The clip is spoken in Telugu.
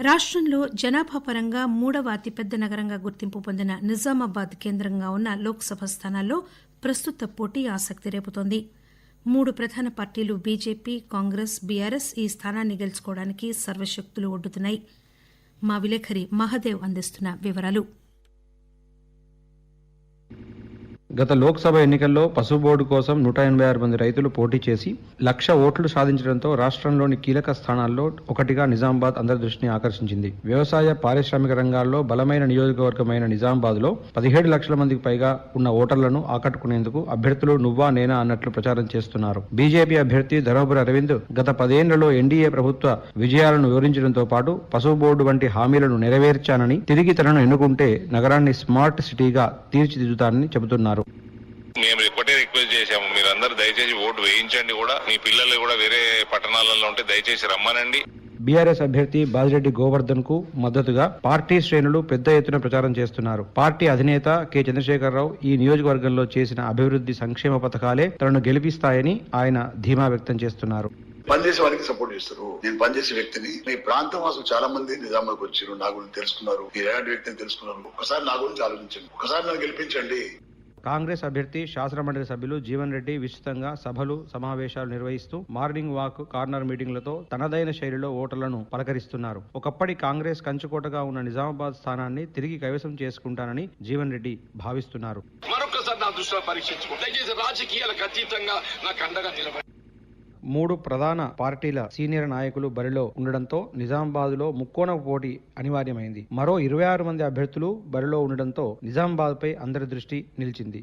రాష్టంలో జనాభా పరంగా మూడవ అతిపెద్ద నగరంగా గుర్తింపు పొందిన నిజామాబాద్ కేంద్రంగా ఉన్న లోక్సభ స్థానాల్లో ప్రస్తుత పోటీ ఆసక్తి రేపుతోంది. మూడు ప్రధాన పార్టీలు బీజేపీ కాంగ్రెస్ బీఆర్ఎస్ ఈ స్థానాన్ని గెలుచుకోవడానికి సర్వశక్తులు ఒడ్డుతున్నాయి. మా విలేఖరి మహదేవ్ అందిస్తున్న వివరాలు. గత లోక్సభ ఎన్నికల్లో పసుపు బోర్డు కోసం నూట ఎనభై ఆరు మంది రైతులు పోటీ చేసి లక్ష ఓట్లు సాధించడంతో రాష్ట్రంలోని కీలక స్థానాల్లో ఒకటిగా నిజామాబాద్ అందరి దృష్టిని ఆకర్షించింది. వ్యవసాయ పారిశ్రామిక రంగాల్లో బలమైన నియోజకవర్గమైన నిజామాబాద్లో పదిహేడు లక్షల మందికి పైగా ఉన్న ఓటర్లను ఆకట్టుకునేందుకు అభ్యర్థులు నువ్వా నేనా అన్నట్లు ప్రచారం చేస్తున్నారు. బీజేపీ అభ్యర్థి ధర్మపురి అరవింద్ గత పదేళ్ళలో ఎన్డీఏ ప్రభుత్వ విజయాలను వివరించడంతో పాటు పసుపు బోర్డు వంటి హామీలను నెరవేర్చానని తిరిగి తనను ఎన్నుకుంటే నగరాన్ని స్మార్ట్ సిటీగా తీర్చిదిద్దుతానని చెబుతున్నారు. మేము ఒకటే రిక్వెస్ట్ చేశాము. మీరందరూ దయచేసి ఓటు వేయించండి కూడా. మీ పిల్లలు కూడా వేరే పట్టణాలలో ఉంటే దయచేసి రమ్మనండి. బీఆర్ఎస్ అభ్యర్థి బాజిరెడ్డి గోవర్ధన్కు మద్దతుగా పార్టీ శ్రేణులు పెద్ద ఎత్తున ప్రచారం చేస్తున్నారు. పార్టీ అధినేత కె. చంద్రశేఖరరావు ఈ నియోజకవర్గంలో చేసిన అభివృద్ధి సంక్షేమ పథకాలే తనను గెలిపిస్తాయని ఆయన ధీమా వ్యక్తం చేస్తున్నారు. పనిచేసే వారికి సపోర్ట్ చేస్తారు. నేను పనిచేసే వ్యక్తిని. మీ ప్రాంతం వాసులు చాలా మంది నిజామాబాద్కి వచ్చారు. నా గురించి తెలుసుకున్నారు. మీరు ఎలాంటి వ్యక్తిని తెలుసుకున్నారు. ఒకసారి నా గురించి ఆలోచించండి. ఒకసారి నన్ను గెలిపించండి. కాంగ్రెస్ అభ్యర్థి శాసనమండలి సభ్యులు జీవన్ రెడ్డి విస్తృతంగా సభలు సమావేశాలు నిర్వహిస్తూ మార్నింగ్ వాక్ కార్నర్ మీటింగ్లతో తనదైన శైలిలో ఓటర్లను పలకరిస్తున్నారు. ఒకప్పటి కాంగ్రెస్ కంచుకోటగా ఉన్న నిజామాబాద్ స్థానాన్ని తిరిగి కైవసం చేసుకుంటానని జీవన్ రెడ్డి భావిస్తున్నారు. మరొకసారి నా దృష్టిలో పరీక్షించుకో. దయచేసి రాజకీయాలకు అతీతంగా నాకు అండగా నిలబడి మూడు ప్రధాన పార్టీల సీనియర్ నాయకులు బరిలో ఉండడంతో నిజామాబాద్లో ముక్కోణ పోటీ అనివార్యమైంది. మరో ఇరవై ఆరు మంది అభ్యర్థులు బరిలో ఉండడంతో నిజామాబాద్ పై అందరి దృష్టి నిలిచింది.